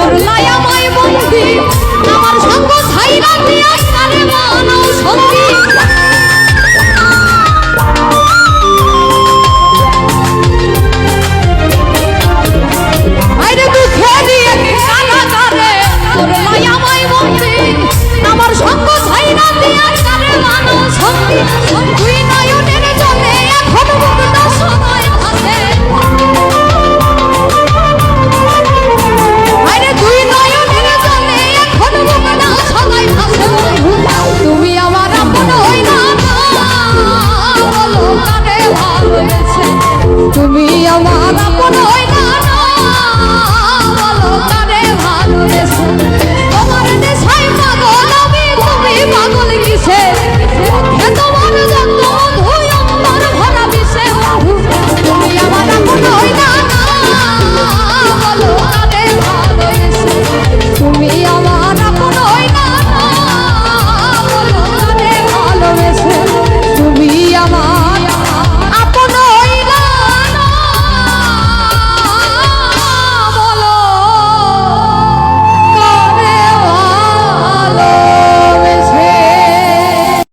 করলায় আমায় বন্দি। আমার সঙ্গ ছাইরা নিয়ে তারে মা। তুমি আমার